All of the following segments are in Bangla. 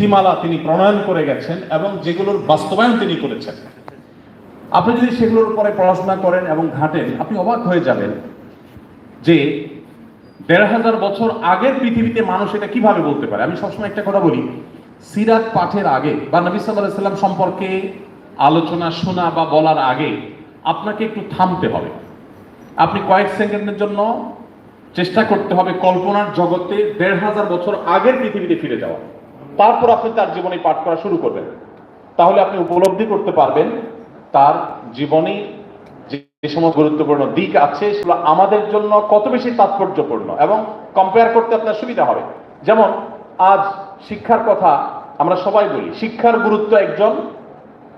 নীতিমালা তিনি প্রণয়ন করে গেছেন এবং যেগুলোর বাস্তবায়ন তিনি করেছেন। আপনি যদি সেগুলোর উপরে পড়াশোনা করেন এবং ঘাটেন, আপনি অবাক হয়ে যাবেন যে দেড় হাজার বছর আগের পৃথিবীতে মানুষ এটা কীভাবে বলতে পারে? আমি সবসময় একটা কথা বলি, সিরাত পাঠের আগে বা নবী সাল্লাহ সম্পর্কে আলোচনা শোনা বা বলার আগে আপনাকে একটু থামতে হবে। আপনি কয়েক সেকেন্ডের জন্য চেষ্টা করতে হবে কল্পনার জগতে দেড় হাজার বছর আগের পৃথিবীতে ফিরে যাওয়া তারপর আপনি তার জীবনী পাঠ করা শুরু করবেন। তাহলে আপনি উপলব্ধি করতে পারবেন তার জীবনী যে সমস্ত গুরুত্বপূর্ণ দিক আছে, সেগুলো আমাদের জন্য কত বেশি তাৎপর্যপূর্ণ এবং কম্পেয়ার করতে আপনার সুবিধা হবে। যেমন, আজ শিক্ষার কথা আমরা সবাই বলি, শিক্ষার গুরুত্ব একজন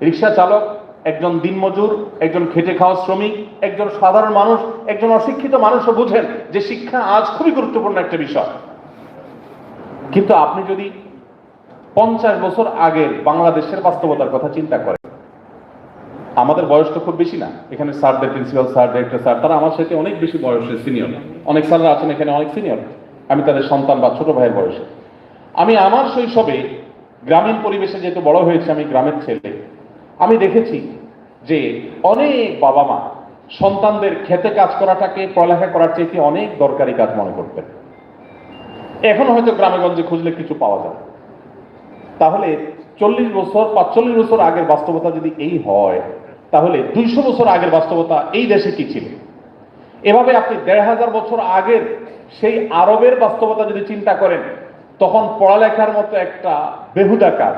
রিক্সা চালক, একজন দিনমজুর একজন খেটে খাওয়া শ্রমিক, একজন সাধারণ মানুষ, একজন অশিক্ষিত মানুষও বুঝেন যে শিক্ষা আজ খুবই গুরুত্বপূর্ণ একটা বিষয়। কিন্তু আপনি যদি পঞ্চাশ বছর আগের বাংলাদেশের বাস্তবতার কথা চিন্তা করেন আমাদের বয়স তো খুব বেশি না। এখানে স্যারদের প্রিন্সিপাল, স্যার, ডিরেক্টর, স্যার, তারা আমার সাথে অনেক বেশি বয়সের সিনিয়র। অনেক স্যাররা আছেন এখানে, অনেক সিনিয়র। আমি তাদের সন্তান বা ছোট ভাইয়ের বয়সে। আমি আমার শৈশবে গ্রামীণ পরিবেশে যেহেতু বড় হয়েছে, আমি গ্রামের ছেলে। আমি দেখেছি যে অনেক বাবা মা সন্তানদের খেতে কাজ করাটাকে, পড়ালেখা করার চাইতে অনেক দরকারি কাজ মনে করতেন। এখন হয়তো গ্রামেগঞ্জে খুঁজলে কিছু পাওয়া যায়। তাহলে চল্লিশ বছর, পাঁচচল্লিশ বছর আগের বাস্তবতা যদি এই হয়, তাহলে দুইশো বছর আগের বাস্তবতা এই দেশে কি ছিল? এভাবে আপনি দেড় হাজার বছর আগের সেই আরবের বাস্তবতা যদি চিন্তা করেন, তখন পড়ালেখার মতো একটা বেহুদা কাজ।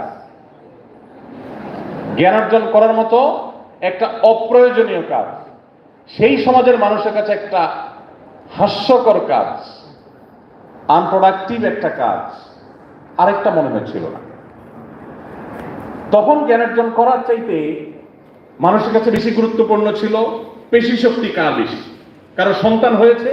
জ্ঞানার্জন করার মতো একটা অপ্রয়োজনীয় কাজ। সেই সমাজের মানুষের কাছে একটা হাস্যকর কাজ। আনপ্রোডাক্টিভ একটা কাজ। আরেকটা মনে হয়েছিল না। তখন জ্ঞান অর্জন করার চাইতে মানুষের কাছে বেশি গুরুত্বপূর্ণ ছিল পেশি শক্তি কার বেশি? কারও সন্তান হয়েছে